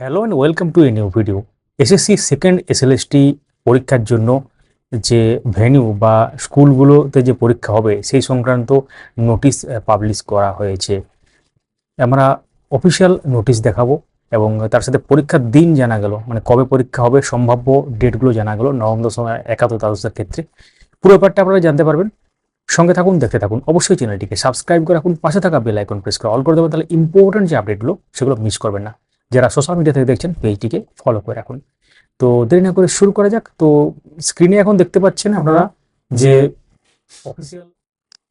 Hello and welcome to a new video SSC second SLST পরীক্ষার জন্য যে venue বা স্কুলগুলোতে যে পরীক্ষা হবে, সেই সংক্রান্ত নোটিশ পাবলিশ করা হয়েছে। আমরা অফিসিয়াল নোটিশ দেখাবো এবং তার সাথে পরীক্ষার দিন জানা গেল। মানে কবে পরীক্ষা হবে, সম্ভাব্য ডেটগুলো জানা গেল, নবম, দশম, একাদশ, দ্বাদশের ক্ষেত্রে। পুরো ব্যাপারটা আপনারা জানতে পারবেন। সঙ্গে থাকুন, দেখতে থাকুন। অবশ্যই চ্যানেলটিকে সাবস্ক্রাইব করে রাখুন। পাশে থাকা বেল আইকন প্রেস করে অল করে দেবেন। তাহলে ইম্পর্টেন্ট যে আপডেটগুলো সেগুলো মিস করবেন না। যারা সোশ্যাল মিডিয়া থেকে দেখছেন পেজটিকে ফলো করে রাখুন। তো দেরি না করে শুরু করা যাক। তো স্ক্রিনে এখন দেখতে পাচ্ছেন আপনারা যে অফিসিয়াল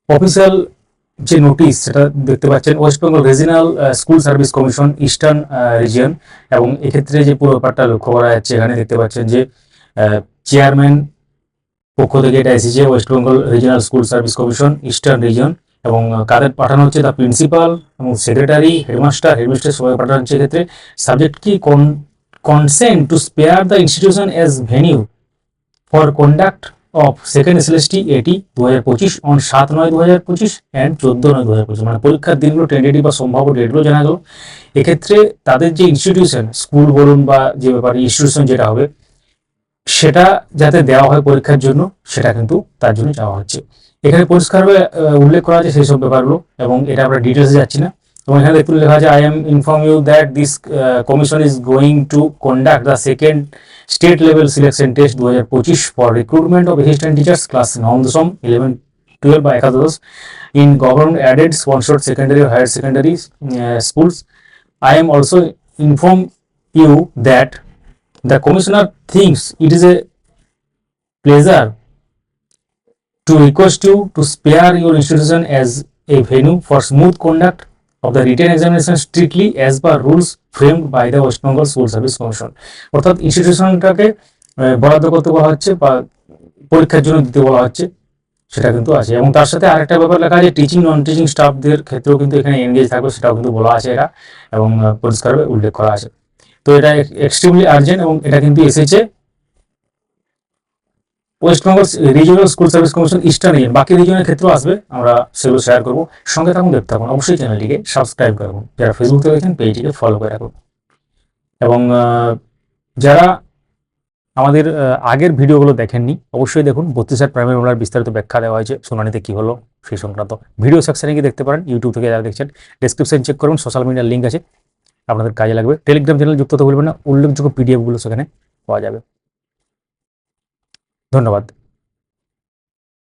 অফিসিয়াল যে নোটিশ সেটা দেখতে পাচ্ছেন West Bengal regional school service commission eastern region এবং এক্ষেত্রে যে পুরো ব্যাপারটা লক্ষ্য করা যাচ্ছে, এখানে দেখতে পাচ্ছেন যে চেয়ারম্যান পক্ষ থেকে এটা এসেছে West Bengal regional school service commission eastern region এবং কাদের পাঠানো হচ্ছে? দ্য প্রিন্সিপাল এবং সেক্রেটারি হেডমাস্টার হেডমিস্টার সবাই পাঠানো হচ্ছে। এক্ষেত্রে সাবজেক্ট কি? Consent to spare the institution as venue for conduct of second SLST এটি দু হাজার পঁচিশ অন সাত নয় দু হাজার পঁচিশ অ্যান্ড চোদ্দ নয় দু হাজার পঁচিশ। মানে পরীক্ষার দিনগুলো টেন্টেটিভ বা সম্ভাব্য ডেটগুলো জানা গেল। এক্ষেত্রে তাদের যে ইনস্টিটিউশন স্কুল বলুন বা যে ব্যাপারে ইনস্টিটিউশন যেটা হবে, সেটা যাতে দেওয়া হয় পরীক্ষার জন্য, সেটা কিন্তু তার জন্য চাওয়া হচ্ছে। এখানে পরিষ্কারভাবে উল্লেখ করা আছে সেই সব ব্যাপারগুলো, এবং এটা আমরা ডিটেলসে যাচ্ছি না। এবং এখানে দেখতে লেখা আছে I am inform you that this commission is going to conduct the second state level selection test দু হাজার পঁচিশ for recruitment of assistant teachers class নবম দশম ইলেভেন টুয়েলভ বা একাদশ in government aided sponsored secondary higher secondary schools I am also inform you that the commissioner thinks it is a pleasure to request you to spare your institution as a venue for smooth conduct of the written examination strictly as per rules framed by the West Bengal School Service Commission. অর্থাৎ ইনস্টিটিউশনটাকে বরাদ্দ করতে বলা হচ্ছে বা পরীক্ষার জন্য দিতে বলা হচ্ছে, সেটা কিন্তু আছে। এবং তার সাথে আরেকটা ব্যাপার লেখা আছে টিচিং নন টিচিং স্টাফদের ক্ষেত্রেও কিন্তু এখানে এনগেজ থাকবে, সেটাও কিন্তু বলা আছে এটা এবং পরিষ্কারভাবে উল্লেখ করা আছে। তো এটা এক্সট্রিমলি আর্জেন্ট এবং এটা কিন্তু এসেছে Bengal regional school service commission eastern region বাকি রিজনের ক্ষেত্রেও আসবে, আমরা সেগুলো শেয়ার করব। সঙ্গে থাকুন, দেখতে থাকুন, অবশ্যই চ্যানেলটিকে সাবস্ক্রাইব করে রাখুন। যারা ফেসবুক থেকে দেখছেন পেজটিকে ফলো করে রাখুন। এবং যারা আমাদের আগের ভিডিওগুলো দেখেননি, অবশ্যই দেখুন, বত্রিশ হাজার প্রাইমারি মামলার বিস্তারিত ব্যাখ্যা দেওয়া হয়েছে, শুনানিতে কী হলো, সেই সংক্রান্ত ভিডিও সেকশনে গিয়ে দেখতে পারেন ইউটিউব থেকে যারা দেখছেন ডেসক্রিপশন চেক করুন সোশ্যাল মিডিয়ার লিঙ্ক আছে, আপনাদের কাজে লাগবে। টেলিগ্রাম চ্যানেল যুক্ত হতে ভুলবেন না, উল্লেখযোগ্য পিডিএফগুলো সেখানে পাওয়া যাবে। ধন্যবাদ।